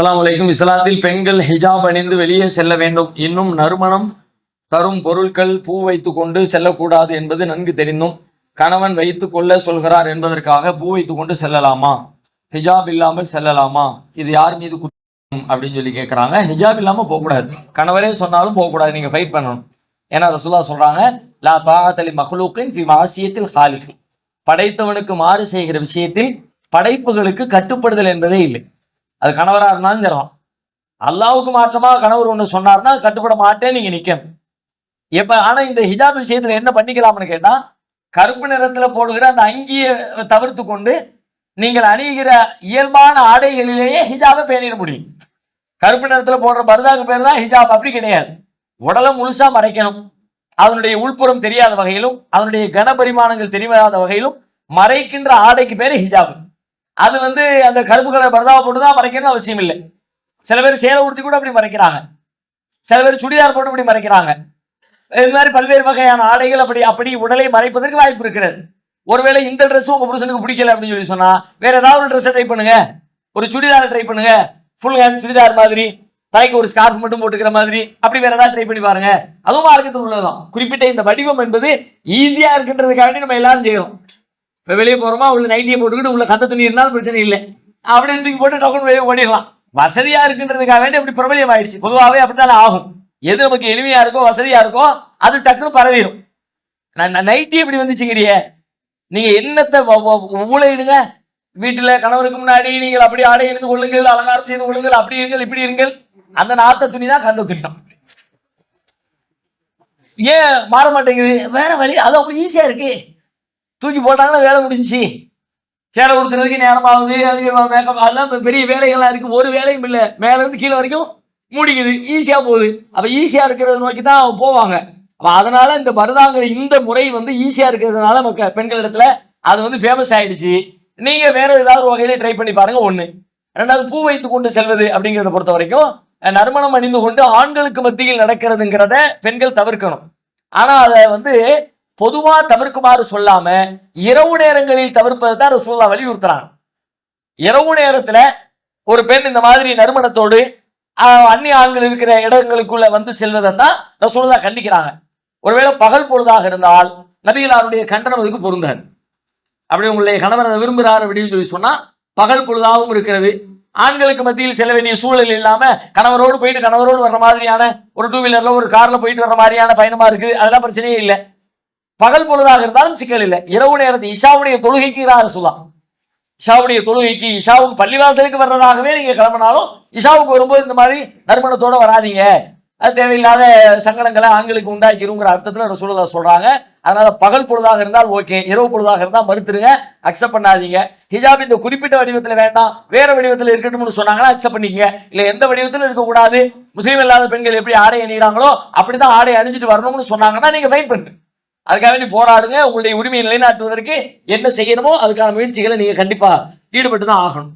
அஸ்ஸலாமு அலைக்கும். இஸ்லாத்தில் பெண்கள் ஹிஜாப் அணிந்து வெளியே செல்ல வேண்டும். இன்னும் நறுமணம் தரும் பொருட்கள் பூ வைத்து கொண்டு செல்லக்கூடாது என்பது நன்கு தெரிந்தும் கணவன் வைத்து கொள்ள சொல்கிறார் என்பதற்காக பூ வைத்து கொண்டு செல்லலாமா? ஹிஜாப் இல்லாமல் செல்லலாமா? இது யார் மீது குற்றம்? அப்படின்னு சொல்லி கேட்குறாங்க ஹிஜாப் இல்லாமல் போகக்கூடாது. கணவரே சொன்னாலும் போகக்கூடாது. நீங்கள் ஃபைட் பண்ணணும். ஏன்னா ரசுல்லா சொல்றாங்க லா தாகத்தலி மஹ்லூக்கின் ஃபி மாசியத்தில் ஹாலிஃபி படைத்தவனுக்கு மாறு செய்கிற விஷயத்தில் படைப்புகளுக்கு கட்டுப்படுதல் என்பதே இல்லை. அது கணவராக இருந்தாலும் தரலாம் அல்லாவுக்கு மாற்றமாக கணவர் ஒன்று சொன்னார்னா கட்டுப்பட மாட்டேன் நீங்கள் நிற்கணும் எப்போ ஆனால் இந்த ஹிஜாப் விஷயத்தில் என்ன பண்ணிக்கலாம்னு கேட்டால் கருப்பு நிறத்தில் போடுகிற அந்த அங்கியை தவிர்த்து கொண்டு நீங்கள் அணிகிற இயல்பான ஆடைகளிலேயே ஹிஜாபை பேணிட முடியும். கருப்பு நிறத்தில் போடுற பரதாக்கு பேர் தான் ஹிஜாப். அப்படி கிடையாது. உடலை முழுசாக மறைக்கணும். அதனுடைய உள்புறம் தெரியாத வகையிலும் அதனுடைய கனபரிமாணங்கள் தெரியாத வகையிலும் மறைக்கின்ற ஆடைக்கு பேர் ஹிஜாப். அது வந்து அந்த கருப்பு கலர் பரதாவை போட்டு தான் மறைக்கணும்னு அவசியம் இல்லை. சில பேர் சேலை உடுத்தி கூட அப்படி மறைக்கிறாங்க சில பேர் சுடிதார் போட்டு இப்படி மறைக்கிறாங்க இது மாதிரி பல்வேறு வகையான ஆடைகள் அப்படி அப்படி உடலை மறைப்பதற்கு வாய்ப்பு இருக்கிறது. ஒருவேளை இந்த ட்ரெஸ் உங்க புருஷனுக்கு பிடிக்கல அப்படின்னு சொல்லி சொன்னா வேற ஏதாவது ஒரு ட்ரெஸ்ஸை ட்ரை பண்ணுங்க. ஒரு சுடிதாரை ட்ரை பண்ணுங்க. ஃபுல் ஹேண்ட் சுடிதார் மாதிரி தலைக்கு ஒரு ஸ்கார்ஃப் மட்டும் போட்டுக்கிற மாதிரி அப்படி வேற ஏதாவது ட்ரை பண்ணி பாருங்க. அதுவும் மார்க்கத்தில் உள்ளதுதான். குறிப்பிட்ட இந்த வடிவம் என்பது ஈஸியா இருக்கின்றதுக்காண்டி நம்ம எல்லாரும் செய்யணும் இப்போ வெளியே போகிறோமா உள்ள நைட்டியை போட்டுக்கிட்டு உள்ள கத்த துணி இருந்தாலும் பிரச்சனை இல்லை. அப்படியே தூக்கி போட்டு டக்குனு வெளியே ஓடிடலாம். வசதியாக இருக்குன்றதுக்காக வேண்டி அப்படி பிரபலியம் ஆயிடுச்சு. பொதுவாகவே அப்படித்தானே ஆகும். எது நமக்கு எளிமையாக இருக்கோ வசதியாக இருக்கோ அது டக்குன்னு பரவிடும். நான் நைட்டி இப்படி வந்துச்சுங்கிறியே நீங்கள் என்னத்தை ஊழையிடுங்க. வீட்டில் கணவருக்கு முன்னாடி நீங்கள் அப்படி ஆடை இருந்து கொள்ளுங்கள் அலங்காரம் செய்து கொள்ளுங்கள் அப்படி இருங்கள் இப்படி இருங்கள். அந்த நாத்த துணி தான் கந்த துணி ஏன் மாற மாட்டேங்குது? வேற வழி அது அப்படி ஈஸியா இருக்கு. தூக்கி போட்டாங்கன்னா வேலை முடிஞ்சு சேலை கொடுத்துறதுக்கு நேரமாகுது அதுக்கு மேக்கப் அதெல்லாம் பெரிய வேலைகள்லாம் இருக்குது ஒரு வேலையும் இல்லை. மேலேருந்து கீழே வரைக்கும் மூடிக்குது. ஈஸியாக போகுது. அப்போ ஈஸியாக இருக்கிறத நோக்கி தான் போவாங்க. அப்போ அதனால் இந்த மருதாங்கிற இந்த முறை வந்து ஈஸியாக இருக்கிறதுனால நமக்கு பெண்கள் இடத்துல அது வந்து ஃபேமஸ் ஆகிடுச்சு நீங்கள் வேறு ஏதாவது வகையிலே ட்ரை பண்ணி பாருங்கள் ஒன்று ரெண்டாவது பூ வைத்து கொண்டு செல்வது அப்படிங்கிறத பொறுத்த வரைக்கும் நறுமணம் அணிந்து கொண்டு ஆண்களுக்கு மத்தியில் நடக்கிறதுங்கிறத பெண்கள் தவிர்க்கணும். ஆனால் அதை வந்து பொதுவாக தவிர்க்குமாறு சொல்லாம இரவு நேரங்களில் தவிர்ப்பதை தான் ரசூல்லா வலியுறுத்துறாங்க. இரவு நேரத்தில் ஒரு பெண் இந்த மாதிரி நறுமணத்தோடு அந்நிய ஆண்கள் இருக்கிற இடங்களுக்குள்ள வந்து செல்வதை தான் ரசூல்லா கண்டிக்கிறாங்க. ஒருவேளை பகல் பொழுதாக இருந்தால் நபிகளாருடைய கண்டனம் அதுக்கு பொருந்தாது. அப்படி உங்களுடைய கணவர் விரும்புகிறார் அப்படின்னு சொல்லி சொன்னால் பகல் பொழுதாகவும் இருக்கிறது. ஆண்களுக்கு மத்தியில் செல்ல வேண்டிய சூழல் இல்லாமல் கணவரோடு போயிட்டு கணவரோடு வர்ற மாதிரியான ஒரு டூ வீலரில் ஒரு காரில் போயிட்டு வர்ற மாதிரியான பயணமாக இருக்குது அதெல்லாம் பிரச்சனையே இல்லை. பகல் பொழுதாக இருந்தாலும் சிக்கல் இல்லை. இரவு நேரத்து இஷாவுடைய தொழுகைக்கு தான் சொல்லலாம். இஷாவுடைய தொழுகைக்கு இஷாவுக்கு பள்ளிவாசலுக்கு வர்றதாகவே நீங்க கிளம்பினாலும் இஷாவுக்கு வரும்போது இந்த மாதிரி நறுமணத்தோட வராதீங்க. அது தேவையில்லாத சங்கடங்களை ஆண்களுக்கு உண்டாக்கிருங்கிற அர்த்தத்தில் ரசூலுல்லா சொல்றாங்க. அதனால பகல் பொழுதாக இருந்தால் ஓகே. இரவு பொழுதாக இருந்தால் மறுத்துருங்க. அக்செப்ட் பண்ணாதீங்க. ஹிஜாப் இந்த குறிப்பிட்ட வடிவத்தில் வேண்டாம். வேற வடிவத்தில் இருக்கட்டும்னு சொன்னாங்கன்னா அக்செப்ட் பண்ணிக்கங்க. இல்லை எந்த வடிவத்திலும் இருக்கக்கூடாது? முஸ்லீம் இல்லாத பெண்கள் எப்படி ஆடை அணிகிறாங்களோ அப்படிதான் ஆடை அணிஞ்சிட்டு வரணும்னு சொன்னாங்கன்னா நீங்க ஃபைன் பண்ணுங்க அதுக்காக வேண்டி போராடுங்க. உங்களுடைய உரிமையை நிலைநாட்டுவதற்கு என்ன செய்யணுமோ அதுக்கான முயற்சிகளை நீங்க கண்டிப்பா ஈடுபட்டு தான் ஆகணும்.